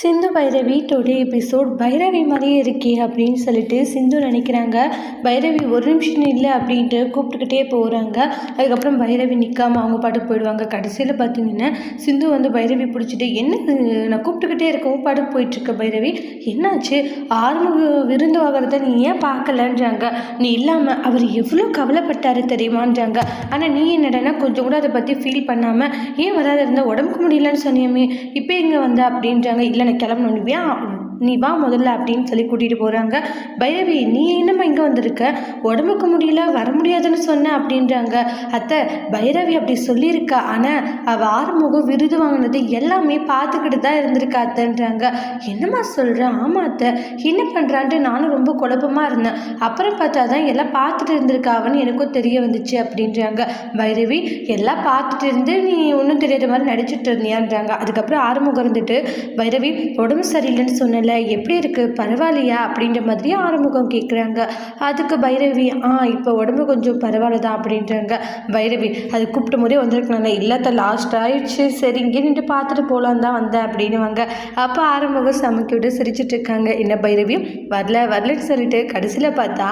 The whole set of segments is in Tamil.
சிந்து பைரவி டுடே எபிசோட் பைரவி மாதிரியே இருக்கே அப்படின்னு சொல்லிட்டு சிந்து நினைக்கிறாங்க. பைரவி ஒரு நிமிஷம் இல்லை அப்படின்ட்டு கூப்பிட்டுக்கிட்டே போகிறாங்க அதுக்கப்புறம் பைரவி நிற்காமல் அவங்க பாட்டுக்கு போயிடுவாங்க. கடைசியில் பார்த்தீங்கன்னா சிந்து வந்து பைரவி பிடிச்சிட்டு என்ன நான் கூப்பிட்டுக்கிட்டே இருக்கவும் பாட்டுக்கு போயிட்டுருக்க பைரவி. என்னாச்சு? ஆறுமுக விருந்து வாங்குறத நீ ஏன் பார்க்கலன்றாங்க. நீ இல்லாமல் அவர் எவ்வளோ கவலைப்பட்டாரு தெரியுமான்றாங்க. ஆனால் நீ என்னடனா கொஞ்சம் கூட அதை பற்றி ஃபீல் பண்ணாமல் ஏன் வராத இருந்தால் உடம்புக்கு முடியலன்னு சொன்னியமே. இப்போ எங்கே வந்த? அப்படின்றாங்க. இல்லை நான் கிளம்பணும் நீ வா முதல்ல அப்படின்னு சொல்லி கூட்டிகிட்டு போகிறாங்க பைரவி நீ என்னம்மா இங்கே வந்திருக்க? உடம்புக்கு முடியல வர முடியாதுன்னு சொன்ன அப்படின்றாங்க. அத்தை பைரவி அப்படி சொல்லியிருக்கா. ஆனால் அவள் ஆறுமுகம் விருது வாங்கினது எல்லாமே பார்த்துக்கிட்டு தான் இருந்திருக்கா அத்தைன்றாங்க. என்னம்மா சொல்கிற ஆமாம் அத்தை. என்ன பண்ணுறான்ட்டு நானும் ரொம்ப குழப்பமாக இருந்தேன். அப்புறம் பார்த்தா தான் எல்லாம் பார்த்துட்டு இருந்திருக்காவன்னு எனக்கும் தெரிய வந்துச்சு அப்படின்றாங்க. பைரவி எல்லாம் பார்த்துட்டு இருந்து நீ ஒன்றும் தெரியாத மாதிரி நடிச்சிட்டு இருந்தியான்றாங்க. அதுக்கப்புறம் ஆறுமுகம் இருந்துட்டு பைரவி உடம்பு சரியில்லைன்னு சொன்னல எப்படி இருக்குது பரவாயில்லையா? அப்படின்ற மாதிரி ஆறுமுகம் கேட்குறாங்க அதுக்கு பைரவி ஆ இப்போ உடம்பு கொஞ்சம் பரவாயில்ல தான் அப்படின்றாங்க. பைரவி அது கூப்பிட்ட முறையே வந்திருக்கலாம்ல. இல்லாத லாஸ்ட் ஆயிடுச்சு. சரி இங்கே நின்று பார்த்துட்டு போகலாம் தான் வந்தேன் அப்படின்னுவாங்க. அப்போ ஆறுமுகம் சமைக்க விட்டு சிரிச்சிட்டு இருக்காங்க. என்ன பைரவி வரல வரலன்னு சொல்லிட்டு கடைசியில் பார்த்தா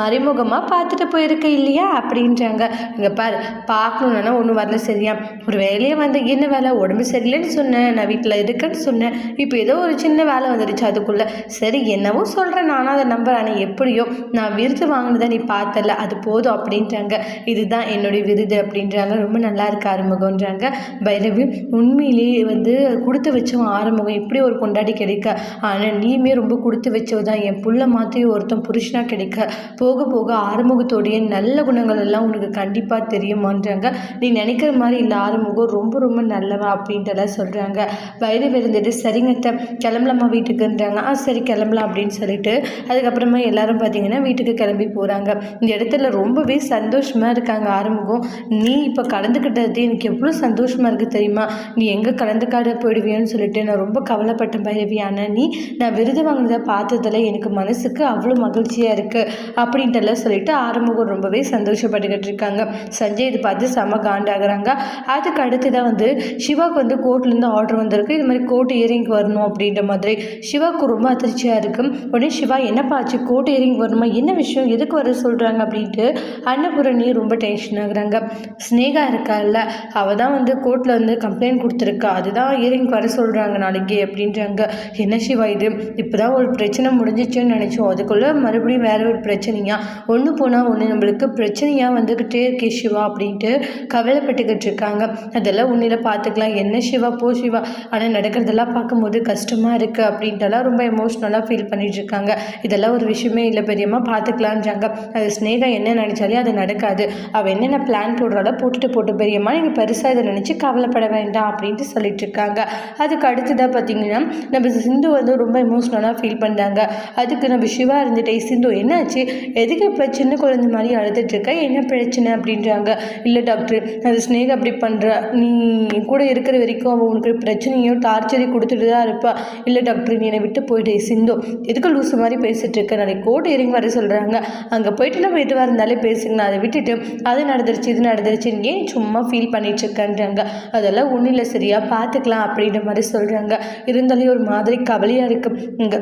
மறைமுகமாக பார்த்துட்டு போயிருக்க இல்லையா? அப்படின்றாங்க. இங்கே பாரு பார்க்கணுன்னா ஒன்றும் வரல சரியா ஒரு வேலையே வந்து என்ன வேலை? உடம்பு சரியில்லைன்னு சொன்னேன். நான் வீட்டில் இருக்கேன்னு சொன்னேன். இப்போ ஏதோ ஒரு சின்ன வேலை வந்துடுச்சு அதுக்குள்ளே சரி என்னவோ சொல்கிறேன் நானும் அதை நம்புறேன். ஆனால் எப்படியோ நான் விருது வாங்கினதை நீ பார்த்தல அது போதும் அப்படின்றாங்க. இதுதான் என்னுடைய விருது அப்படின்றாங்க. ரொம்ப நல்லா இருக்கு ஆறுமுகம்ன்றாங்க. பைரவி உண்மையிலேயே வந்து கொடுத்து வச்சவன் ஆறுமுகம் இப்படி ஒரு கொண்டாடி கிடைக்க. ஆனால் நீயுமே ரொம்ப கொடுத்து வச்சவ தான் என் புள்ள மாதிரி ஒருத்தன் புருஷனாக கிடைக்க. போக போக ஆறுமுகத்தோடைய நல்ல குணங்கள் எல்லாம் உனக்கு கண்டிப்பாக தெரியுமான்றாங்க. நீ நினைக்கிற மாதிரி இல்லை ஆறுமுகம் ரொம்ப ரொம்ப நல்லவா அப்படின்றத சொல்கிறாங்க பைரவி இருந்துட்டு சரிங்க கிளம்பலம்மா வீட்டுக்கு? இருக்குன்றாங்க ஆ சரி கிளம்பலாம் அப்படின்னு சொல்லிட்டு அதுக்கப்புறமா எல்லாரும் பார்த்தீங்கன்னா வீட்டுக்கு கிளம்பி போகிறாங்க இந்த இடத்துல ரொம்பவே சந்தோஷமாக இருக்காங்க ஆறுமுகம். நீ இப்போ கலந்துக்கிட்டது எனக்கு எவ்வளோ சந்தோஷமாக இருக்குது தெரியுமா? நீ எங்கே கலந்துக்காட போயிடுவியோன்னு சொல்லிட்டு நான் ரொம்ப கவலைப்பட்ட பைரவி. ஆனால் நீ நான் விருது வாங்கினதை பார்த்ததில் எனக்கு மனசுக்கு அவ்வளோ மகிழ்ச்சியாக இருக்குது அப்படின்ட்டுலாம் சொல்லிட்டு ஆரம்பம் ரொம்பவே சந்தோஷப்பட்டுக்கிட்டு இருக்காங்க. சஞ்சய் இது பார்த்து செம காண்டாகிறாங்க. அதுக்கு அடுத்து தான் வந்து சிவாவுக்கு வந்து கோர்ட்லேருந்து ஆர்டர் வந்திருக்கு. இது மாதிரி கோர்ட் இயரிங் வரணும் அப்படின்ற மாதிரி சிவாவுக்கு ரொம்ப அதிர்ச்சியாக இருக்கும் உடனே சிவா என்னப்பா ஆச்சு? ஏரிங் இயரிங் வரணுமா என்ன விஷயம்? எதுக்கு வர சொல்கிறாங்க அப்படின்ட்டு அன்னபூரணி ரொம்ப டென்ஷன் ஆகுறாங்க. ஸ்னேகா இருக்கால்ல அவள் தான் வந்து கோர்ட்டில் வந்து கம்ப்ளைண்ட் கொடுத்துருக்கா. அதுதான் இயரிங் வர சொல்கிறாங்க நாளைக்கு அப்படின்றாங்க. என்ன சிவா இது? இப்போ தான் ஒரு பிரச்சனை முடிஞ்சிச்சுன்னு நினச்சோம். அதுக்குள்ளே மறுபடியும் வேற ஒரு பிரச்சனையா? ஒன்று போனால் ஒன்று நம்மளுக்கு பிரச்சனையாக வந்துக்கிட்டே இருக்கே சிவா அப்படின்ட்டு கவலைப்பட்டுக்கிட்டு இருக்காங்க. அதெல்லாம் உன்னில் பார்த்துக்கலாம் என்ன சிவா? போ சிவா. ஆனால் நடக்கிறதெல்லாம் பார்க்கும்போது கஷ்டமாக இருக்குது அப்படின்ட்டுலாம் ரொம்ப எமோஷ்னலாக ஃபீல் பண்ணிகிட்ருக்காங்க இருக்காங்க இதெல்லாம் ஒரு விஷயமே இல்லை பெரியம்மா பார்த்துக்கலான்றாங்க அது ஸ்னேகா என்ன நினச்சாலே அது நடக்காது. அவள் என்னென்ன பிளான் போடுறாலோ போட்டுட்டு போட்டு பெரியம்மா நீங்கள் பெருசாக இதை நினச்சி கவலைப்பட வேண்டாம் அப்படின்ட்டு சொல்லிட்டு இருக்காங்க அதுக்கு அடுத்ததாக பார்த்தீங்கன்னா நம்ம சிந்து வந்து ரொம்ப எமோஷ்னலாக ஃபீல் பண்ணுறாங்க அதுக்கு நம்ம சிவா இருந்துட்டே சிந்து என்னாச்சு? எதுக்கு இப்போ சின்ன குழந்தை மாதிரி அழுதுட்டு இருக்க என்ன பிரச்சனை? அப்படின்றாங்க. இல்லை டாக்டர் அது ஸ்னேக் அப்படி பண்ணுறா நீ என் கூட இருக்கிற வரைக்கும் அவள் உனக்கு பிரச்சனையும் டார்ச்சரையும் கொடுத்துட்டு தான் இருப்பா. இல்லை டாக்டர் நீ என்னை விட்டு போயிட்டு சிந்து எதுக்கு லூசு மாதிரி பேசிட்டு இருக்க? நாளைக்கு கோர்ட் இறங்கி வர சொல்கிறாங்க அங்கே போயிட்டு நம்ம எதுவாக இருந்தாலே பேசுங்கண்ணா அதை விட்டுட்டு அது நடந்துருச்சு இது நடந்துருச்சு ஏன் சும்மா ஃபீல் பண்ணிட்டு இருக்கேன்றாங்க. அதெல்லாம் ஒன்றும் இல்லை சரியா பார்த்துக்கலாம் அப்படின்ற மாதிரி சொல்கிறாங்க இருந்தாலே ஒரு மாதிரி கவலையாக இருக்குது இங்கே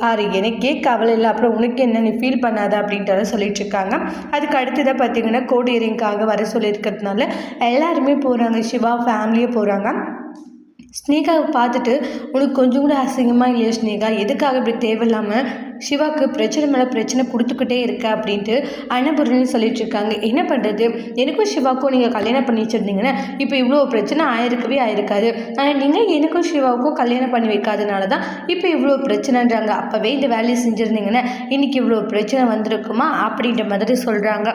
பாரு எனக்கே கவலை இல்லை. அப்புறம் உனக்கு என்ன? நீ ஃபீல் பண்ணாத அப்படின்றத சொல்லிட்டு இருக்காங்க. அதுக்கு அடுத்ததாக பார்த்தீங்கன்னா கோடியரிங்காக வர சொல்லியிருக்கிறதுனால எல்லாருமே போகிறாங்க சிவா ஃபேமிலியே போகிறாங்க ஸ்னேகாவை பார்த்துட்டு உனக்கு கொஞ்சம் கூட அசிங்கமாக இல்லையா ஸ்னேகா? எதுக்காக இப்படி தேவையில்லாமல் சிவாக்கு பிரச்சனை மேலே பிரச்சனை கொடுத்துக்கிட்டே இருக்க? அப்படின்ட்டு அன்னபூரணி சொல்லிட்டு இருக்காங்க. என்ன பண்ணுறது எனக்கும் சிவாவுக்கும் நீங்கள் கல்யாணம் பண்ணி வச்சுருந்தீங்கன்னா இப்போ இவ்வளோ பிரச்சனை ஆயிருக்கவே ஆயிருக்காது. ஆனால் நீங்கள் எனக்கும் சிவாவுக்கும் கல்யாணம் பண்ணி வைக்காதனால தான் இப்போ இவ்வளோ பிரச்சனைன்றாங்க. அப்போவே இந்த வேலையை செஞ்சுருந்தீங்கன்னா இன்றைக்கி இவ்வளோ பிரச்சனை வந்திருக்குமா? அப்படின்ற மாதிரி சொல்கிறாங்க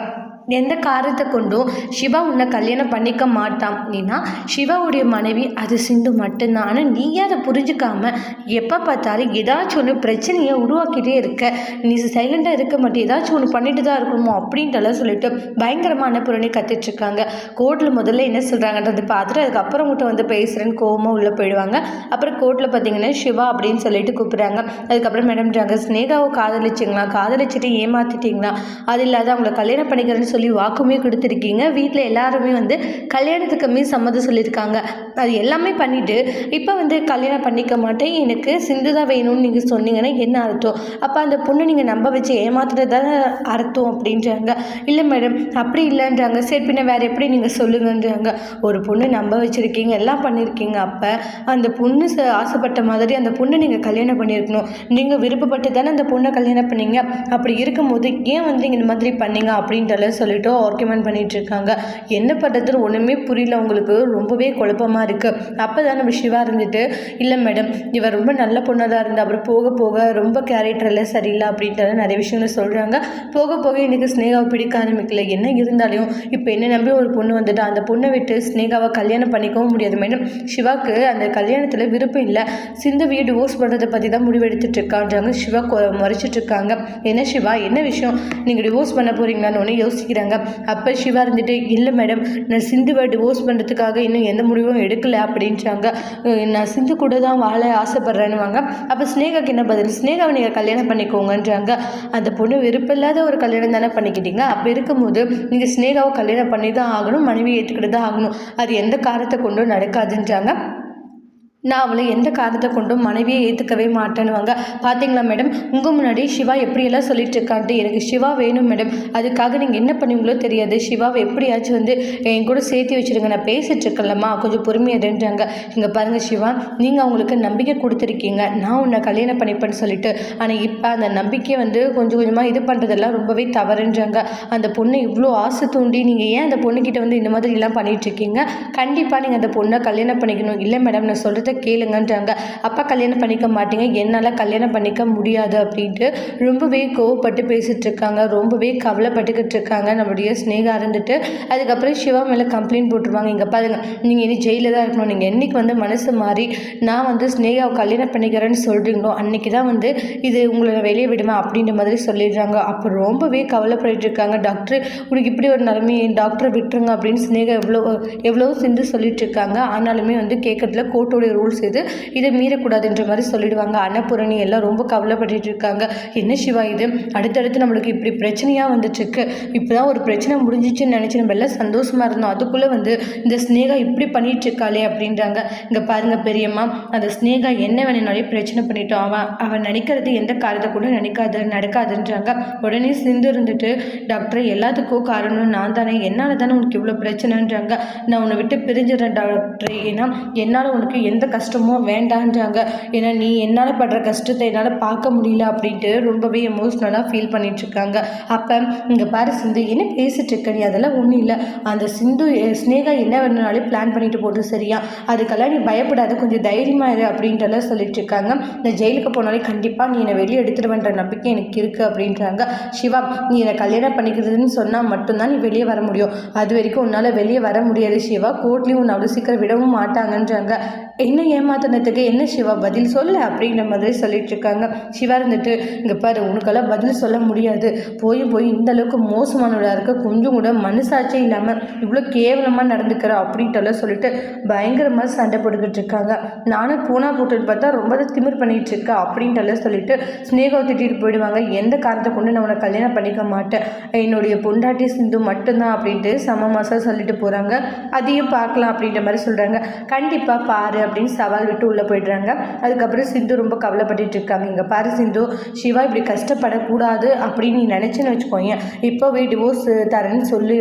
எந்த காரணத்தை கொண்டும் சிவா உன்னை கல்யாணம் பண்ணிக்க மாட்டான். நீனா சிவாவுடைய மனைவி அது சிந்து மட்டும்தான். ஆனால் நீயே அதை புரிஞ்சுக்காம எப்போ பார்த்தாலும் ஏதாச்சும் ஒன்று பிரச்சனையை உருவாக்கிட்டே இருக்க. நீ சைலண்டாக இருக்க மாட்டே ஏதாச்சும் ஒன்று பண்ணிட்டு தான் இருக்கணுமோ அப்படின்ட்டுலாம் சொல்லிட்டு பயங்கரமான புரணி கத்திட்ருக்காங்க கோர்ட்டில் முதல்ல என்ன சொல்கிறாங்கன்றது பார்த்துட்டு அதுக்கப்புறம் மட்டும் வந்து பேசுகிறேன்னு கோவமாக உள்ளே போயிடுவாங்க. அப்புறம் கோர்ட்டில் பார்த்தீங்கன்னா சிவா அப்படின்னு சொல்லிட்டு கூப்பிட்றாங்க. அதுக்கப்புறம் மேடம்ன்றாங்க ஸ்னேகாவை காதலிச்சிங்களா? காதலிச்சுட்டு ஏமாத்திட்டீங்களா? அது இல்லாத அவங்களை கல்யாணம் பண்ணிக்கிறேன்னு சொல்லி சொல்லி வாக்குமே கொடுத்துருக்கீங்க. வீட்டில் எல்லாருமே வந்து கல்யாணத்துக்குமே சம்மதம் சொல்லியிருக்காங்க. அது எல்லாமே பண்ணிவிட்டு இப்போ வந்து கல்யாணம் பண்ணிக்க மாட்டேன். எனக்கு சிந்து தான் வேணும்னு நீங்கள் சொன்னீங்கன்னா என்ன அர்த்தம்? அப்போ அந்த பொண்ணு நீங்கள் நம்ப வச்சு ஏமாத்துறது தானே அர்த்தம் அப்படின்றாங்க. இல்லை மேடம் அப்படி இல்லைன்றாங்க. சரி பின்ன வேறு எப்படி நீங்கள் சொல்லுங்கன்றாங்க. ஒரு பொண்ணு நம்ப வச்சுருக்கீங்க எல்லாம் பண்ணியிருக்கீங்க அப்போ அந்த பொண்ணு ச ஆசைப்பட்ட மாதிரி அந்த பொண்ணை நீங்கள் கல்யாணம் பண்ணியிருக்கணும் நீங்கள் விருப்பப்பட்டு தானே அந்த பொண்ணை கல்யாணம் பண்ணீங்க. அப்படி இருக்கும்போது ஏன் வந்து இந்த மாதிரி பண்ணீங்க அப்படின்றலாம் சொல்லிட்டு ஆர்குமெண்ட் பண்ணிட்டு இருக்காங்க என்ன பண்ணுறதுன்னு ஒன்றுமே புரியல உங்களுக்கு. ரொம்பவே குழப்பமாக இருக்குது அப்போ தான் நம்ம சிவா இருந்துட்டு இல்லை மேடம் இவர் ரொம்ப நல்ல பொண்ணாக தான் இருந்தால் அப்புறம் போக போக ரொம்ப கேரக்டர் எல்லாம் சரியில்லை அப்படின்றத நிறைய விஷயங்கள் சொல்கிறாங்க போக போக எனக்கு ஸ்னேகாவை பிடிக்க ஆரம்பிக்கல. என்ன இருந்தாலும் இப்போ என்ன நம்பி ஒரு பொண்ணு வந்துட்டு அந்த பொண்ணை விட்டு ஸ்னேகாவை கல்யாணம் பண்ணிக்கவும் முடியாது. மேடம் சிவாக்கு அந்த கல்யாணத்தில் விருப்பம் இல்லை. சிந்துவையை டிவோர்ஸ் பண்ணுறதை பற்றி தான் முடிவெடுத்துட்டு இருக்கான்றாங்க. சிவா முறைச்சிட்டு இருக்காங்க. என்ன சிவா? என்ன விஷயம்? நீங்கள் டிவோர்ஸ் பண்ண போறீங்களான்னு ஒன்று பேசிக்கிறாங்க அப்போ சிவா இருந்துட்டு இல்லை மேடம் நான் சிந்துவை டிவோர்ஸ் பண்ணுறதுக்காக இன்னும் எந்த முடிவும் எடுக்கல அப்படின்றாங்க. நான் சிந்து கூட தான் வாழ ஆசைப்பட்றேன்னுவாங்க. அப்போ ஸ்னேகாக்கு என்ன பதில்? ஸ்னேகாவை நீங்கள் கல்யாணம் பண்ணிக்கோங்கன்றாங்க. அந்த பொண்ணு விருப்பம் இல்லாத ஒரு கல்யாணம் தானே பண்ணிக்கிட்டீங்க. அப்போ இருக்கும்போது நீங்கள் ஸ்னேகாவை கல்யாணம் பண்ணி தான் ஆகணும் மனைவி ஏற்றுக்கிட்டு தான் ஆகணும். அது எந்த காரணத்தை கொண்டும் நடக்காதுன்றாங்க. நான் அவளை எந்த காரணத்தை கொண்டும் மனைவியை ஏற்றுக்கவே மாட்டேன்னுவாங்க. பார்த்தீங்களா மேடம் உங்கள் முன்னாடி சிவா எப்படியெல்லாம் சொல்லிட்டு இருக்கான்ட்டு எனக்கு சிவா வேணும் மேடம் அதுக்காக நீங்கள் என்ன பண்ணுவீங்களோ தெரியாது. சிவாவை எப்படியாச்சும் வந்து என் கூட சேர்த்து வச்சுருங்க. நான் பேசிட்டு இருக்கலம்மா கொஞ்சம் பொறுமையாதுன்றாங்க இங்கே பாருங்கள் சிவா நீங்கள் அவங்களுக்கு நம்பிக்கை கொடுத்துருக்கீங்க. நான் உன்னை கல்யாணம் பண்ணிப்பேன்னு சொல்லிட்டு ஆனால் இப்போ அந்த நம்பிக்கையை வந்து கொஞ்சம் கொஞ்சமாக இது பண்ணுறதெல்லாம் ரொம்பவே தவறுன்றாங்க. அந்த பொண்ணை இவ்வளோ ஆசை தூண்டி நீங்கள் ஏன் அந்த பொண்ணுக்கிட்ட வந்து இந்த மாதிரிலாம் பண்ணிகிட்ருக்கீங்க கண்டிப்பாக நீங்கள் அந்த பொண்ணை கல்யாணம் பண்ணிக்கணும். இல்லை மேடம் நான் சொல்கிறது கேளுங்கன்றாங்க. அப்பா கல்யாணம் பண்ணிக்க மாட்டீங்க. என்னால் கல்யாணம் பண்ணிக்க முடியாது அப்படின்ட்டு ரொம்பவே கோவப்பட்டு பேசிகிட்டு இருக்காங்க ரொம்பவே கவலைப்பட்டுக்கிட்டு இருக்காங்க நம்முடைய ஸ்னேகா இருந்துட்டு அதுக்கப்புறம் சிவா மேலே கம்ப்ளைண்ட் போட்டுருவாங்க. இங்கே பாருங்க நீங்கள் இனி ஜெயிலில் தான் இருக்கணும். நீங்கள் என்னைக்கு வந்து மனசு மாறி நான் வந்து ஸ்னேகாவை கல்யாணம் பண்ணிக்கிறேன்னு சொல்கிறீங்களோ அன்னைக்கு தான் வந்து இது உங்களை வெளியே விடுவேன் அப்படின்ற மாதிரி சொல்லிடுறாங்க. அப்போ ரொம்பவே கவலைப்பட்டு இருக்காங்க. டாக்டர் உனக்கு இப்படி ஒரு நிலைமையை டாக்டரை விட்டுருங்க அப்படின்னு ஸ்னேகா எவ்வளோ எவ்வளோ சிந்து சொல்லிட்டு இருக்காங்க ஆனாலுமே வந்து கேட்கறதுல கோர்ட்டோடைய ரூல்ஸ் இது இதை மீறக்கூடாதுன்ற மாதிரி சொல்லிடுவாங்க. அன்னபூரணி எல்லாம் ரொம்ப கவலைப்பட்டுட்டு இருக்காங்க என்ன சிவா இது? அடுத்தடுத்து நம்மளுக்கு இப்படி பிரச்சனையாக வந்துட்டுருக்கு இப்போ தான் ஒரு பிரச்சனை முடிஞ்சிச்சுன்னு நினச்சி நம்ம எல்லாம் சந்தோஷமாக இருந்தோம். அதுக்குள்ளே வந்து இந்த ஸ்னேகா இப்படி பண்ணிட்டு இருக்காளே அப்படின்றாங்க. இங்கே பாருங்க பெரியம்மா. அந்த ஸ்னேகா என்ன வேணும்னாலே பிரச்சனை பண்ணிட்டோம் அவன் அவன் நினைக்கிறது எந்த காரியத்தை கூட நினைக்காது நடக்காதுன்றாங்க. உடனே சிந்து இருந்துட்டு டாக்டர் எல்லாத்துக்கும் காரணம் நான் தானே. என்னால் தானே உனக்கு இவ்வளோ பிரச்சனைன்றாங்க. நான் உன்னை விட்டு பிரிஞ்சிடறேன் டாக்டர். ஏன்னா என்னால் உனக்கு எந்த கஷ்டமோ வேண்டான்றாங்க. ஏன்னா நீ என்னால் படுற கஷ்டத்தை என்னால் பார்க்க முடியல அப்படின்ட்டு ரொம்பவே எமோஷ்னலாக ஃபீல் பண்ணிகிட்ருக்காங்க அப்போ இங்கே பாரு சிந்து என்ன பேசிட்டு இருக்க நீ? அதெல்லாம் ஒன்றும் இல்லை. அந்த சிந்து ஸ்னேகா என்ன வேணுனாலும் பிளான் பண்ணிட்டு போட்டு சரியா. அதுக்கெல்லாம் நீ பயப்படாத. கொஞ்சம் தைரியமாக இரு அப்படின்றலாம் சொல்லிட்டு இருக்காங்க இந்த ஜெயிலுக்கு போனாலே கண்டிப்பாக நீ என்னை வெளியே எடுத்துடுவேன்ற நம்பிக்கை எனக்கு இருக்குது அப்படின்றாங்க. சிவா நீ என்னை கல்யாணம் பண்ணிக்கிறதுன்னு சொன்னால் மட்டும்தான் நீ வெளியே வர முடியும். அது வரைக்கும் உன்னால் வெளியே வர முடியாது சிவா. கோர்ட்லேயும் உன்னை அவ்வளோ சீக்கிரம் விடவும் மாட்டாங்கன்றாங்க. என்ன ஏமாத்தினத்துக்கு என்ன சிவா பதில் சொல்ல அப்படின்ற மாதிரி சொல்லிட்டு இருக்காங்க சிவா இருந்துட்டு இங்கே பாரு உனக்கெல்லாம் பதில் சொல்ல முடியாது. போய் போய் இந்த அளவுக்கு மோசமானவளாக இருக்க கொஞ்சம் கூட மனசாட்சியே இல்லாமல் இவ்வளோ கேவலமாக நடந்துக்கிற அப்படின்ட்டுலாம் சொல்லிட்டு பயங்கரமாக சண்டை போட்டுக்கிட்டு இருக்காங்க. நானும் பூனா போட்டுட்டு பார்த்தா ரொம்ப திமிர் பண்ணிட்டு இருக்கா அப்படின்ட்டெல்லாம் சொல்லிட்டு ஸ்னேகாவை திட்டிட்டு போயிடுவாங்க. எந்த காரணத்தை கொண்டு நான் உன்னை கல்யாணம் பண்ணிக்க மாட்டேன்? என்னுடைய பொண்டாட்டி சிந்து மட்டும்தான் அப்படின்ட்டு சம மாதம் சொல்லிட்டு போகிறாங்க அதையும் பார்க்கலாம் அப்படின்ற மாதிரி சொல்கிறாங்க கண்டிப்பாக பாரு அப்படின்னு சவால் விட்டு உள்ளே போயிடுறாங்க. அதுக்கப்புறம் சிந்து ரொம்ப கவலைப்பட்டுட்டு இருக்காங்க. இங்கே பாரு சிந்து சிவா இப்படி கஷ்டப்படக்கூடாது அப்படின்னு நீ நினச்சின்னு வச்சுக்கோங்க இப்போவே டிவோர்ஸ் தரேன்னு சொல்லி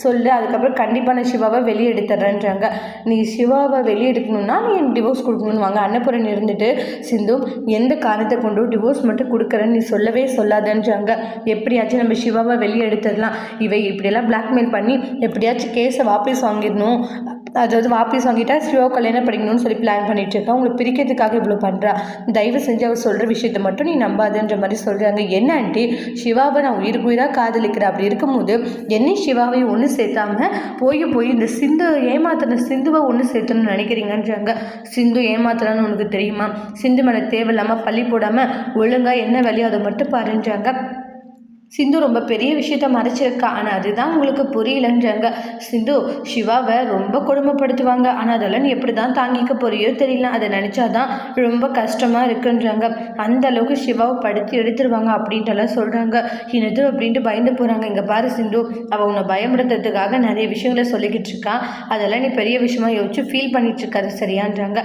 சொல்லு. அதுக்கப்புறம் கண்டிப்பாக நான் சிவாவை வெளியே எடுத்துறேன்றாங்க நீ சிவாவை வெளியே எடுக்கணும்னா நீ டிவோர்ஸ் கொடுக்கணும்னு வாங்க. அன்னபுரன் இருந்துட்டு சிந்து எந்த காரணத்தை கொண்டு டிவோர்ஸ் மட்டும் கொடுக்குறேன்னு நீ சொல்லவே சொல்லாதன்றாங்க. எப்படியாச்சும் நம்ம சிவாவை வெளியே எடுத்துடலாம். இவை இப்படியெல்லாம் பிளாக்மெயில் பண்ணி எப்படியாச்சும் கேஸை வாபஸ் வாங்கிடணும். அதாவது வாபஸ் வாங்கிட்டா சிவா கல்யாணம் படிக்கணும்னு சொல்லி பிளான் பண்ணிட்டு இருக்கா உங்களை பிரிக்கிறதுக்காக இவ்வளோ பண்ணுறா தயவு செஞ்சு அவர் சொல்கிற விஷயத்த மட்டும் நீ நம்பாதுன்ற மாதிரி சொல்கிறாங்க என்ன ஆண்டி? சிவாவை நான் உயிருக்கு உயிராக காதலிக்கிறேன். அப்படி இருக்கும்போது என்னை சிவாவை ஒன்று சேர்த்தாம போய் போய் இந்த சிந்து ஏமாத்தின சிந்துவை ஒன்று சேர்த்தணும்னு நினைக்கிறீங்கன்றாங்க. சிந்து ஏமாத்துறான்னு உனக்கு தெரியுமா? சிந்து மேலே தேவையில்லாமல் பள்ளி போடாமல் ஒழுங்காக என்ன வேலையோ அதை மட்டும் பாருன்றாங்க. சிந்து ரொம்ப பெரிய விஷயத்த மறைச்சிருக்கா. ஆனால் அதுதான் உங்களுக்கு புரியலன்றாங்க சிந்து சிவாவை ரொம்ப கொடுமைப்படுத்துவாங்க. ஆனால் அதெல்லாம் நீ எப்படி தான் தாங்கிக்க போறியோ தெரியல. அதை நினச்சாதான் ரொம்ப கஷ்டமாக இருக்குன்றாங்க அந்த அளவுக்கு சிவாவை படுத்தி எடுத்துருவாங்க அப்படின்ட்டுலாம் சொல்கிறாங்க என்னது அப்படின்ட்டு பயந்து போகிறாங்க இங்கே பாரு சிந்து அவள் உன்னை பயமுறுத்துறதுக்காக நிறைய விஷயங்களை சொல்லிக்கிட்டு இருக்கா. அதெல்லாம் நீ பெரிய விஷயமா யோசிச்சு ஃபீல் பண்ணிட்டு இருக்காது சரியான்றாங்க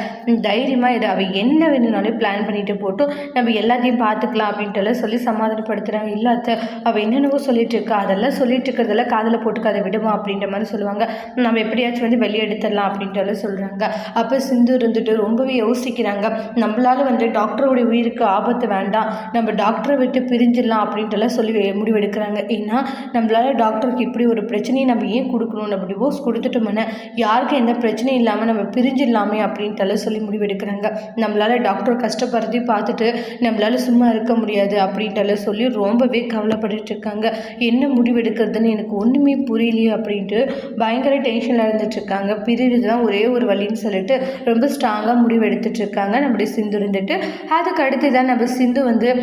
தைரியமாக இது அவள் என்ன வேணும்னாலும் பிளான் பண்ணிட்டு போட்டும் நம்ம எல்லாத்தையும் பார்த்துக்கலாம் அப்படின்ட்டுலாம் சொல்லி சமாதானப்படுத்துகிறாங்க இல்லாத அவள் என்னென்னவோ சொல்லிட்டு இருக்கா. அதெல்லாம் சொல்லிட்டு இருக்கிறதெல்லாம் காதில் போட்டுக்காத விடுமா அப்படின்ற மாதிரி சொல்லுவாங்க. நம்ம எப்படியாச்சும் வந்து வெளியே எடுத்துடலாம் அப்படின்றத சொல்கிறாங்க அப்போ சிந்து இருந்துட்டு ரொம்பவே யோசிக்கிறாங்க. நம்மளால வந்து டாக்டரோட உயிருக்கு ஆபத்து வேண்டாம். நம்ம டாக்டரை விட்டு பிரிஞ்சிடலாம் அப்படின்ட்டுலாம் சொல்லி முடிவெடுக்கிறாங்க. ஏன்னா நம்மளால டாக்டருக்கு இப்படி ஒரு பிரச்சனையை நம்ம ஏன் கொடுக்கணும்? நம்ம டிவோர்ஸ் கொடுத்துட்டோம்னா யாருக்கும் எந்த பிரச்சனையும் இல்லாமல் நம்ம பிரிஞ்சிடலாமே அப்படின்ட்டுலாம் சொல்லி முடிவெடுக்கிறாங்க. நம்மளால டாக்டர் கஷ்டப்படுறதையும் பார்த்துட்டு நம்மளால சும்மா இருக்க முடியாது அப்படின்ட்டுலாம் சொல்லி ரொம்பவே கவலை இருக்காங்க என்ன முடிவெடுக்கிறதுன்னு எனக்கு ஒன்றுமே புரியலையே அப்படின்ட்டு பயங்கர டென்ஷனில் இருந்துட்டுருக்காங்க பிரிவுது தான் ஒரே ஒரு வழின்னு சொல்லிட்டு ரொம்ப ஸ்ட்ராங்காக முடிவு எடுத்துட்டு நம்முடைய சிந்து இருந்துட்டு. அதுக்கு அடுத்து தான் நம்ம சிந்து வந்து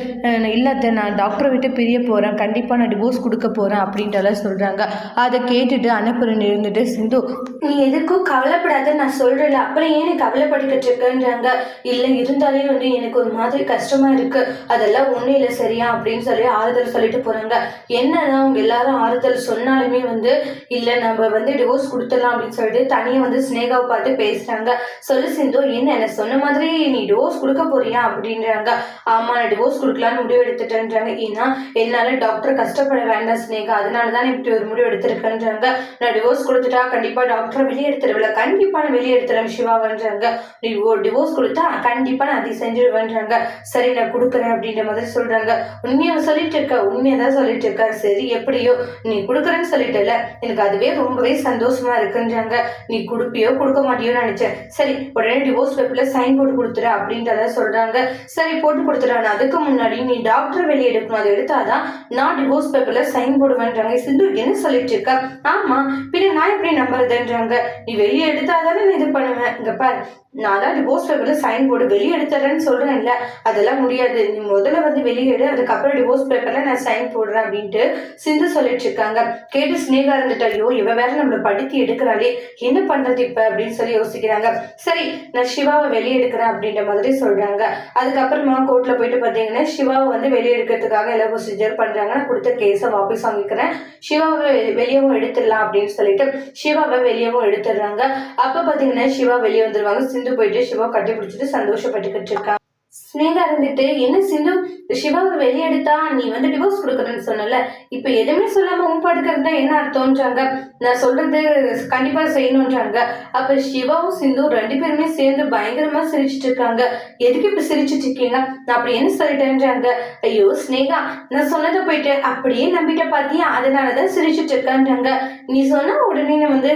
இல்லாத நான் டாக்டரை விட்டு பிரிய போகிறேன் கண்டிப்பாக நான் டிவோர்ஸ் கொடுக்க போகிறேன் அப்படின்ட்டுலாம் சொல்கிறாங்க அதை கேட்டுட்டு அனுப்புறன் இருந்துட்டு சிந்து நீ எதுக்கும் கவலைப்படாத. நான் சொல்கிறல அப்புறம் ஏன் கவலைப்பட்டுக்கிட்டு இருக்கேன்றாங்க? இல்லை இருந்தாலே வந்து எனக்கு ஒரு மாதிரி கஷ்டமாக இருக்குது அதெல்லாம் ஒன்றும் இல்லை சரியா? அப்படின்னு சொல்லி ஆறுதல் சொல்லிட்டு போகிறாங்க என்னதான் அவங்க எல்லாரும் ஆறுதல் சொன்னாலுமே வந்து இல்லை நம்ம வந்து டிவோர்ஸ் கொடுத்துடலாம் அப்படின்னு சொல்லிட்டு தனியாக வந்து ஸ்னேகாவை பார்த்து பேசுகிறாங்க சொல்லு சிந்து என்ன என்ன சொன்ன மாதிரி நீ டிவோர்ஸ் கொடுக்க போறியா? அப்படின்றாங்க. ஆமாம் நான் டிவோர்ஸ் கொடுக்கலான்னு முடிவு எடுத்துட்டேன்றாங்க. ஏன்னா என்னால் டாக்டர் கஷ்டப்பட வேண்டாம் ஸ்னேகா அதனால தான் இப்படி ஒரு முடிவு எடுத்திருக்கேன்றாங்க. நான் டிவோர்ஸ் கொடுத்துட்டா கண்டிப்பாக டாக்டரை வெளியே எடுத்துருவில்ல கண்டிப்பாக நான் வெளியே எடுத்துறேன் சிவாவன்றாங்க. நீ டிவோர்ஸ் கொடுத்தா கண்டிப்பாக நான் அதை செஞ்சிருவேன்றாங்க. சரி நான் கொடுக்குறேன் அப்படின்ற மாதிரி சொல்கிறாங்க உண்மையை சொல்லிட்டு இருக்க. உண்மையை தான் சொல்லிட்டு இருக்காரு? சரி எப்படியோ நீ கொடுக்குறேன்னு சொல்லிட்டல எனக்கு அதுவே ரொம்பவே சந்தோஷமா இருக்குன்றாங்க. நீ கொடுப்பியோ கொடுக்க மாட்டியோன்னு நினைச்சேன். சரி உடனே டிவோர்ஸ் பேப்பர்ல சைன் போட்டு கொடுத்துரு அப்படின்றத சொல்றாங்க. சரி போட்டு கொடுத்துறான் அதுக்கு முன்னாடி நீ டாக்டர் வெளியே எடுக்கணும். அதை எடுத்தாதான் நான் டிவோர்ஸ் பேப்பர்ல சைன் போடுவேன்றாங்க. சிந்து என்ன சொல்லிட்டு இருக்க? ஆமா பின்ன நான் எப்படி நம்புறதுன்றாங்க. நீ வெளியே எடுத்தாதானே நான் இது பண்ணுவேன். இங்க பாரு நான் தான் டிவோர்ஸ் பேப்பர்ல சைன் போடு வெளியே எடுத்துறேன்னு சொல்றேன்ல. அதெல்லாம் முடியாது. நீ முதல்ல வந்து வெளியேடு அதுக்கப்புறம் டிவோர்ஸ் பேப்பரில் நான் சைன் போடுறேன் அப்படின்ட்டு சிந்து சொல்லிட்டு இருக்காங்க. கேட்டு ஸ்னேகா இருந்துட்டு ஐயோ இவ வேற நம்மளை படுத்தி எடுக்கிறாளே. என்ன பண்றது இப்போ? அப்படின்னு சொல்லி யோசிக்கிறாங்க. சரி நான் சிவாவை வெளியே எடுக்கிறேன் அப்படின்ற மாதிரி சொல்றாங்க. அதுக்கப்புறமா கோர்ட்ல போயிட்டு பாத்தீங்கன்னா சிவாவை வந்து வெளியே எடுக்கிறதுக்காக எல்லா ப்ரொசீஜர் பண்ணுறாங்க நான் கொடுத்த கேஸை வாபஸ் வாங்கிக்கிறேன். சிவாவை வெளியவும் எடுத்துடலாம் அப்படின்னு சொல்லிட்டு சிவாவை வெளியவும் எடுத்துடுறாங்க. அப்ப பாத்தீங்கன்னா சிவா வெளியே வந்துருவாங்க. சிந்து போயிட்டு சிவா கட்டி பிடிச்சிட்டு சந்தோஷப்பட்டுக்கிட்டு இருக்கான் ஸ்னேகா இருந்துட்டு என்ன சிந்து சிவாவை வெளியெடுத்தா நீ வந்து டிவோர்ஸ் கொடுக்குறேன்னு சொன்னல இப்ப எதுவுமே சொல்லாம உன் தான் என்ன அர்த்தம்ன்றாங்க? நான் சொல்றது கண்டிப்பா செய்யணும்ன்றாங்க. அப்ப சிவாவும் சிந்து ரெண்டு பேருமே சேர்ந்து பயங்கரமா சிரிச்சிட்டு இருக்காங்க. எதுக்கு இப்ப சிரிச்சிட்டு இருக்கீங்க? நான் அப்படி என்ன சொல்லிட்டேன்றாங்க? ஐயோ ஸ்னேகா நான் சொன்னதை போயிட்டு அப்படியே நம்பிட்ட பாத்தியா? அதனாலதான் சிரிச்சிட்டு இருக்கான்றாங்க. நீ சொன்னா உடனே வந்து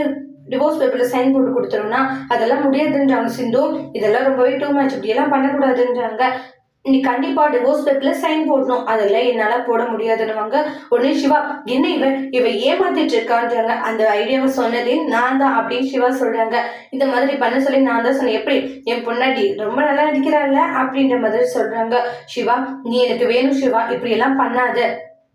டிவோர்ஸ் பேப்பரில் சைன் போட்டு கொடுத்துருவோம்னா அதெல்லாம் முடியாதுன்றாங்க சிந்து. இதெல்லாம் ரொம்பவே டூ மேட்ச் இப்படியெல்லாம் பண்ணக்கூடாதுன்றாங்க. நீ கண்டிப்பா டிவோர்ஸ் பேப்பர்ல சைன் போடணும். அதெல்லாம் என்னால போட முடியாதுன்னுவாங்க. உடனே சிவா என்ன இவ? இவ ஏமாத்திட்டு இருக்கான்றாங்க. அந்த ஐடியாவை சொன்னதே நான் தான் அப்படின்னு சிவா சொல்றாங்க. இந்த மாதிரி பண்ண சொல்லி நான் தான் சொன்னேன். எப்படி? என் பொண்ணாடி ரொம்ப நல்லா நடிக்கிறாள்ல அப்படின்ற மாதிரி சொல்றாங்க. சிவா நீ எனக்கு வேணும் சிவா. இப்படி எல்லாம் பண்ணாத.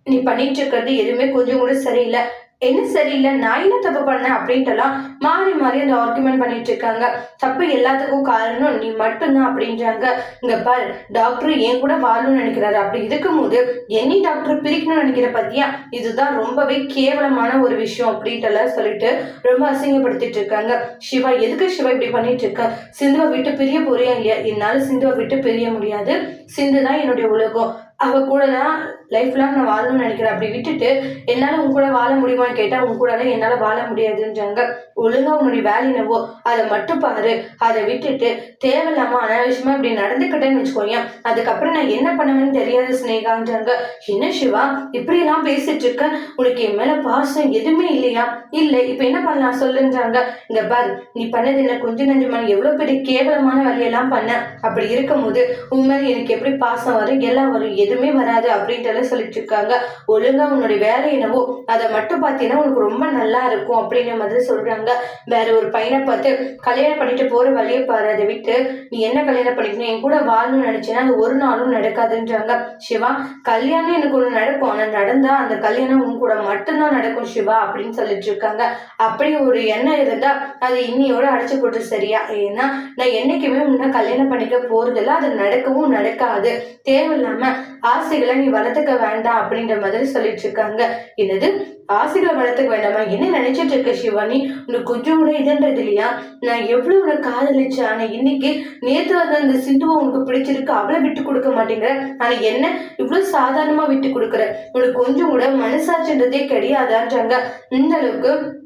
நீ பண்ணிட்டு இருக்கிறது எதுவுமே கொஞ்சம் கூட சரியில்லை. என்ன சரியில்லை நான் என்ன தப்பு பண்ணேன் அப்படின்ட்டுலாம் மாறி மாறி அந்த ஆர்குமெண்ட் பண்ணிட்டு இருக்காங்க. தப்பு எல்லாத்துக்கும் காரணம் நீ மட்டும்தான் அப்படின்றாங்க. இங்க பாரு டாக்டர் என் கூட வாழணும்னு நினைக்கிறாரு. அப்படி இருக்கும்போது என்னை டாக்டர் பிரிக்கணும்னு நினைக்கிற பத்தியா? இதுதான் ரொம்பவே கேவலமான ஒரு விஷயம் அப்படின்ட்டுலாம் சொல்லிட்டு ரொம்ப அசிங்கப்படுத்திட்டு இருக்காங்க. சிவா எதுக்கு சிவா இப்படி பண்ணிட்டு இருக்க? சிந்துவை விட்டு பிரிய போறியா இல்லையா? என்னால சிந்துவை விட்டு பிரிய முடியாது. சிந்து தான் என்னுடைய உலகம். அவ கூட தான் லைஃப் லாங் நான் வாழணும்னு நினைக்கிறேன். அப்படி விட்டுட்டு என்னால் உன் கூட வாழ முடியுமான்னு கேட்டால் உன் கூட என்னால் வாழ முடியாதுன்றாங்க. ஒழுங்கா உன்னுடைய வேலை என்னவோ அதை மட்டும் பாரு. அதை விட்டுட்டு தேவையில்லாம அனாவசியமா இப்படி நடந்துக்கிட்டேன்னு வச்சுக்கோங்க அதுக்கப்புறம் நான் என்ன பண்ணுவேன்னு தெரியாது ஸ்னேகான்றாங்க என்ன சிவா இப்படியெல்லாம் பேசிட்டு இருக்க? உனக்கு என் மேல பாசம் எதுவுமே இல்லையா? இல்லை இப்போ என்ன பண்ணலாம் சொல்லுன்றாங்க. இந்த பார் நீ பண்ணது என்ன கொஞ்சம் நஞ்சமா எவ்வளவு பெரிய கேவலமான வேலையெல்லாம் பண்ண? அப்படி இருக்கும்போது உன் மேல எனக்கு எப்படி பாசம் வரும் எல்லாம் வரும்? எதுவுமே வராது அப்படின்ட்டு சொல்லிட்டு இருக்காங்க ஒழுங்கா உன்னுடைய வேலை என்னவோ அதை மட்டும் பார்த்தீங்கன்னா உனக்கு ரொம்ப நல்லா இருக்கும் அப்படிங்கிற மாதிரி சொல்றாங்க. வேற ஒரு பையனை பார்த்து கல்யாணம் பண்ணிட்டு போற வழியை பாரு அதை விட்டு. நீ என்ன கல்யாணம் பண்ணிக்கணும்? என் கூட வாழணும்னு நினைச்சேன்னா அது ஒரு நாளும் நடக்காதுன்றாங்க. சிவா கல்யாணம் எனக்கு ஒன்று நடக்கும். ஆனால் நடந்தா அந்த கல்யாணம் உன் கூட மட்டும்தான் நடக்கும் சிவா அப்படின்னு சொல்லிட்டு இருக்காங்க அப்படி ஒரு எண்ணம் இருந்தா அது இன்னியோட அடைச்சு போட்டு சரியா? ஏன்னா நான் என்னைக்குமே உன்னை கல்யாணம் பண்ணிக்க போறதில்ல. அது நடக்கவும் நடக்காது. தேவையில்லாம ஆசைகளை நீ வளர்த்துக்க வேண்டாம் அப்படின்ற மாதிரி சொல்லிட்டு இருக்காங்க. என்னது? ஆசைகளை வளர்த்துக்க வேண்டாமா? என்ன நினைச்சிட்டு இருக்க சிவானி உனக்கு கொஞ்சம் கூட இதுன்றது இல்லையா? நான் எவ்வளவு உனக்கு காதலிச்சேன் ஆனா இன்னைக்கு நேத்து வந்த அந்த சிந்துவை உனக்கு பிடிச்சிருக்கு அவளை விட்டு கொடுக்க மாட்டேங்கிற. ஆனா என்ன? இவ்வளவு சாதாரணமா விட்டு கொடுக்குற. உனக்கு கொஞ்சம் கூட மனசாட்சின்றதே கிடையாதான்றாங்க. இந்த அளவுக்கு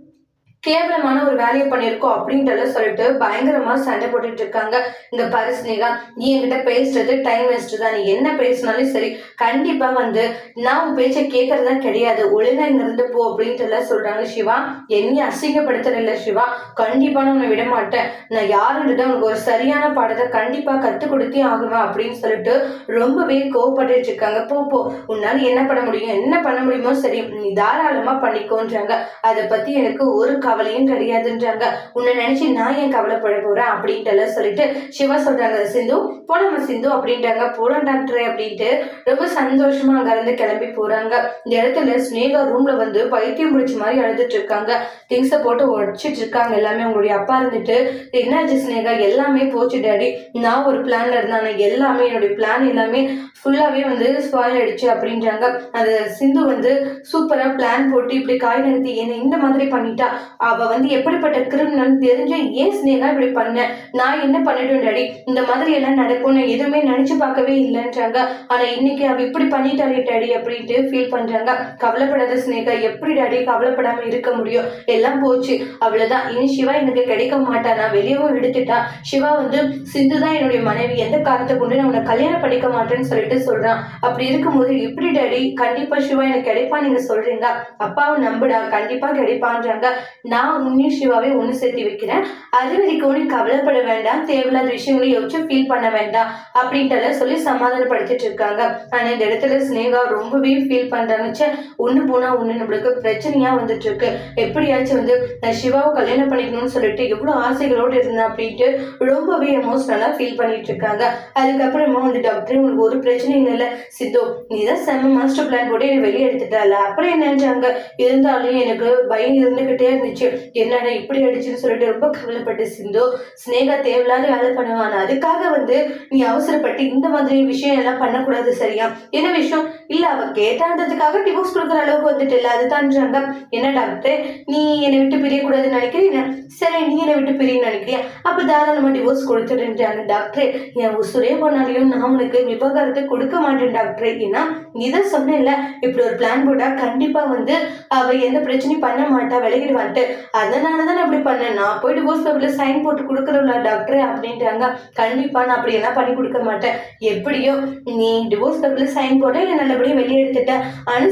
கேவலமான ஒரு வேலையை பண்ணியிருக்கோம் அப்படின்றத சொல்லிட்டு பயங்கரமா சண்டை போட்டுட்டு இருக்காங்க. இந்த பரிசுனிகா நீ என்கிட்ட பேசுறது டைம் வேஸ்ட் தான். நீ என்ன பேசினாலும் சரி கண்டிப்பா வந்து நான் உன் பேச்சை கேட்கறதா கிடையாது. ஒழுங்கா இங்க இருந்து போ அப்படின்றத சொல்றாங்க சிவா. என்னையும் அசிங்கப்படுத்துற இல்ல சிவா. கண்டிப்பா நான் உன்னை விட மாட்டேன். நான் யாருன்றது உனக்கு ஒரு சரியான பாடத்தை கண்டிப்பா கத்து கொடுத்தே ஆகுவேன் அப்படின்னு சொல்லிட்டு ரொம்பவே கோவப்பட்டு இருக்காங்க. போ போ. உன்னால என்ன பண்ண முடியும்? என்ன பண்ண முடியுமோ சரி நீ தாராளமா பண்ணிக்கோன்றாங்க. அதை பத்தி எனக்கு ஒரு கவலையும் கிடையாதுன்றாங்க. உன்னை நினைச்சு நான் ஏன் கவலைப்பட போறேன் அப்படின்ட்டு எல்லாம் சொல்லிட்டு சிவா சொல்றாங்க சிந்து போலாமா சிந்து? அப்படின்ட்டாங்க போலாம் டாக்டர் அப்படின்ட்டு ரொம்ப சந்தோஷமா அங்க இருந்து கிளம்பி போறாங்க. இந்த இடத்துல ஸ்னேகா ரூம்ல வந்து பைத்தியம் முடிச்ச மாதிரி அழுதுட்டு இருக்காங்க. திங்ஸை போட்டு உடச்சிட்டு இருக்காங்க. எல்லாமே உங்களுடைய அப்பா இருந்துட்டு என்னாச்சு ஸ்னேகா? எல்லாமே போச்சு டேடி. நான் ஒரு பிளான்ல இருந்தேன். எல்லாமே என்னுடைய பிளான் எல்லாமே ஃபுல்லாவே வந்து ஸ்பாயில் ஆயிடுச்சு அப்படின்றாங்க. அந்த சிந்து வந்து சூப்பரா பிளான் போட்டு இப்படி காய் நிறுத்தி என்ன இந்த மாதிரி பண்ணிட்டா? அவ வந்து எப்படிப்பட்ட கிரிமினல் தெரிஞ்சு ஏன் ஸ்னேகா இப்படி பண்ண? நான் என்ன பண்ணிட்டேன் டாடி இந்த மாதிரி எல்லாம் நடக்கும் நான் எதுவுமே நினைச்சு பார்க்கவே இல்லைன்றாங்க. ஆனா இன்னைக்கு அவ இப்படி பண்ணிட்டாளே டாடி அப்படின்ட்டு ஃபீல் பண்றாங்க. கவலைப்படாத ஸ்னேகா எப்படி டாடி கவலைப்படாம இருக்க முடியும்? எல்லாம் போச்சு. அவ்வளவுதான். இனி சிவா எனக்கு கிடைக்க மாட்டா. நான் வெளியவும் எடுத்துட்டா. சிவா வந்து சிந்து தான் என்னுடைய மனைவி. எந்த காரணத்தை கொண்டு நான் உன்னை கல்யாணம் பண்ணிக்க மாட்டேன்னு சொல்லிட்டு சொல்றான். அப்படி இருக்கும்போது எப்படி டாடி கண்டிப்பா சிவா எனக்கு கிடைப்பா நீங்க சொல்றீங்க அப்பாவும் நம்புடா. கண்டிப்பா கிடைப்பான்றாங்க. நான் உன்னையும் சிவாவே ஒன்று சேர்த்து வைக்கிறேன். அது வரைக்கும் நீ கவலைப்பட வேண்டாம். தேவையில்லாத விஷயங்களை யோசிச்சு ஃபீல் பண்ண வேண்டாம். அப்படின்ட்டு சொல்லி சமாதானப்படுத்திட்டு இருக்காங்க. ஆனால் இந்த இடத்துல ஸ்னேகா ரொம்பவே ஃபீல் பண்றாங்க. ஒன்று போனால் ஒன்று நம்மளுக்கு பிரச்சனையா வந்துட்டு இருக்கு. எப்படியாச்சும் வந்து நான் சிவாவை கல்யாணம் பண்ணிக்கணும்னு சொல்லிட்டு எவ்வளோ ஆசைகளோடு இருந்தேன் அப்படின்ட்டு ரொம்பவே எமோஷனலா ஃபீல் பண்ணிட்டு இருக்காங்க. அதுக்கப்புறமா வந்து டாக்டர் உங்களுக்கு ஒரு பிரச்சனையும் இல்லை. சித்தோ நீ தான் செம்ம மாஸ்டர் பிளான் போட்டு என்னை வெளியே எடுத்துட்டால அப்புறம் என்னன்றாங்க இருந்தாலும் எனக்கு பயம் இருந்துகிட்டே இருந்துச்சு. என்னடா இப்படி அடிச்சுன்னு சொல்லிட்டு ரொம்ப கவலைப்பட்டு சிந்து ஸ்னேகா தேவையில்லாத வேலை பண்ணுவான். அதுக்காக வந்து நீ அவசரப்பட்டு இந்த மாதிரி விஷயம் எல்லாம் பண்ணக்கூடாது சரியா? என்ன விஷயம்? இல்ல அவ கேட்டான்றதுக்காக டிவோர்ஸ் கொடுக்குற அளவுக்கு வந்துட்டு இல்ல அதுதான்றாங்க என்ன டாக்டர் நீ என்னை விட்டு பிரியக்கூடாதுன்னு நினைக்கிறீங்க? சரி நீ என்னை விட்டு பிரியன்னு நினைக்கிறியா? அப்ப தாராளமா டிவோர்ஸ் கொடுத்துடுன்றாங்க டாக்டர் என் உசுரே போனாலையும் நான் உனக்கு விவகாரத்தை கொடுக்க மாட்டேன் டாக்டர் ஏன்னா நீ தான் சொன்னேன்ல இப்படி ஒரு பிளான் போட்டா கண்டிப்பா வந்து அவ எந்த பிரச்சனையும் பண்ண மாட்டா விலகிடுவான்ட்டு. அதனால தான் அப்படி பண்ணேன். நான் போய் டிவோர்ஸ் பேப்பரில் சைன் போட்டு கொடுக்குறோம்ல டாக்டர் அப்படின்ட்டாங்க. கண்டிப்பாக நான் அப்படி எல்லாம் பண்ணி கொடுக்க மாட்டேன். எப்படியோ நீ டிவோர்ஸ் பேப்பரில் சைன் போட்ட என்னை நல்லபடியா வெளியே எடுத்துட்டேன் ஆனா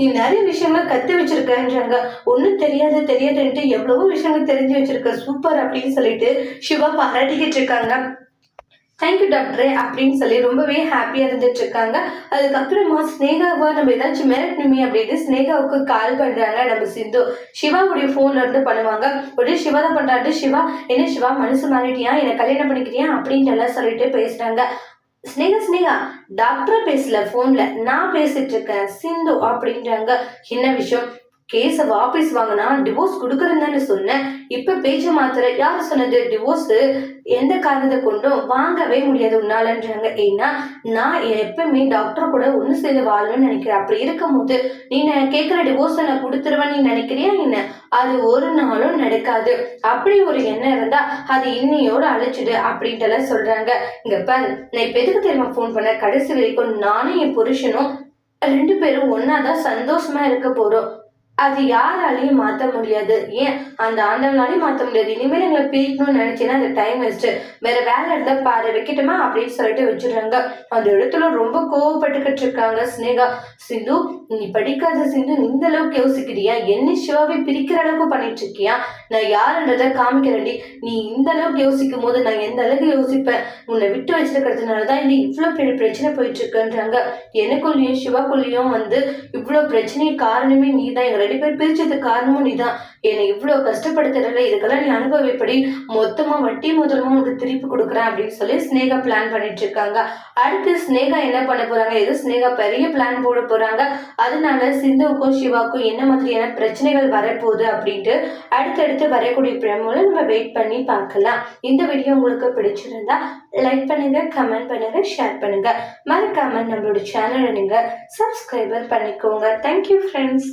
நீ நிறைய விஷயங்களை கத்து வச்சிருக்கன்றாங்க. ஒன்றும் தெரியாது தெரியாதுன்ட்டு எவ்வளவோ விஷயங்கள் தெரிஞ்சு வச்சிருக்க. சூப்பர் அப்படின்னு சொல்லிட்டு சிவா பாராட்டிக்கிட்டு இருக்காங்க. தேங்க்யூ டாக்டரே அப்படின்னு சொல்லி ரொம்பவே ஹாப்பியாக இருந்துட்டு இருக்காங்க அதுக்கப்புறமா ஸ்னேகாவா நம்ம ஏதாச்சும் மிரட்டணுமே அப்படின்னு ஸ்னேகாவுக்கு கால் பண்ணுறாங்க நம்ம சிந்து. சிவாவுடைய ஃபோன்ல இருந்து பண்ணுவாங்க. உடனே சிவா தான் பண்ணுறாரு சிவா என்ன சிவா மனசு மாறிட்டியா? என்னை கல்யாணம் பண்ணிக்கிறியா அப்படின்ட்டு எல்லாம் சொல்லிட்டு பேசுகிறாங்க ஸ்னேகா ஸ்னேகா டாக்டர் பேசல ஃபோனில் நான் பேசிட்டு இருக்கேன் சிந்து அப்படின்றாங்க. என்ன விஷயம்? கேஸை வாபஸ் வாங்கினா டிவோர்ஸ் கொடுக்குறேன்னு சொன்னேன் இப்போ பேச்ச மாத்திர யார் சொன்னது? டிவோர்ஸ் எந்த காரணத்தை கொண்டும் வாங்கவே முடியாது உன்னாலன்றாங்க. ஏன்னா நான் எப்பவுமே டாக்டர் கூட ஒன்று சேர்ந்து வாழணும்னு நினைக்கிறேன். அப்படி இருக்கும்போது நீ கேட்கிற கேட்குற டிவோர்ஸை நான் கொடுத்துருவேன் நீ நினைக்கிறியா என்ன? அது ஒரு நாளும் நடக்காது. அப்படி ஒரு எண்ணம் இருந்தா அது இன்னையோட அழைச்சிடு அப்படின்ட்டு எல்லாம் சொல்றாங்க. இங்க பாரு நான் இப்ப எதுக்கு தெரியுமா ஃபோன் பண்ண? கடைசி வரைக்கும் நானும் என் புருஷனும் ரெண்டு பேரும் ஒன்னாதான் சந்தோஷமா இருக்க போறோம். அது யாராலையும் மாற்ற முடியாது. ஏன்? அந்த ஆண்டவனாலையும் மாற்ற முடியாது. இனிமேல் எங்களை பிரிக்கணும்னு நினைச்சேன்னா அந்த டைம் வேஸ்ட்டு வேற வேலை இருந்தால் பாரு வைக்கட்டுமா? அப்படின்னு சொல்லிட்டு வச்சிடுறாங்க. அந்த இடத்துல ரொம்ப கோவப்பட்டுக்கிட்டு இருக்காங்க ஸ்னேகா சிந்து நீ படிக்காத சிந்து நீ இந்த அளவுக்கு யோசிக்கிறியா? என்ன சிவாவை பிரிக்கிற அளவுக்கு பண்ணிட்டு இருக்கியா? நான் யாருன்றதை காமிக்கிறேன்டி. நீ இந்த அளவுக்கு யோசிக்கும் போது நான் எந்த அளவுக்கு யோசிப்பேன்? உன்னை விட்டு வச்சிருக்கிறதுனால தான் இன்னும் இவ்வளோ பெரிய பிரச்சனை போயிட்டு இருக்குன்றாங்க. எனக்குள்ளேயும் சிவாக்குள்ளேயும் வந்து இவ்வளோ பிரச்சனை காரணமே நீ தான் எங்களை ரெண்டு பேர் பிரிச்சதுக்கு காரணமும் நீ தான் என்னை இவ்வளோ கஷ்டப்படுத்துறதுல இதுக்கெல்லாம் நீ அனுபவிப்படி மொத்தமாக வட்டி முதலமும் உனக்கு திருப்பி கொடுக்குறேன் அப்படின்னு சொல்லி ஸ்னேகா பிளான் பண்ணிட்டு இருக்காங்க. அடுத்து ஸ்னேகா என்ன பண்ண போறாங்க? எது ஸ்னேகா பெரிய பிளான் போட போறாங்க. அதனால சிந்துவுக்கும் சிவாக்கும் என்ன மாதிரியான பிரச்சனைகள் வரப்போகுது அப்படின்ட்டு அடுத்தடுத்து வரக்கூடிய பிரமோல நம்ம வெயிட் பண்ணி பார்க்கலாம். இந்த வீடியோ உங்களுக்கு பிடிச்சிருந்தா லைக் பண்ணுங்க கமெண்ட் பண்ணுங்க ஷேர் பண்ணுங்க. மறக்காம நம்மளோட சேனலை நீங்க சப்ஸ்கிரைபர் பண்ணிக்கோங்க. Thank you friends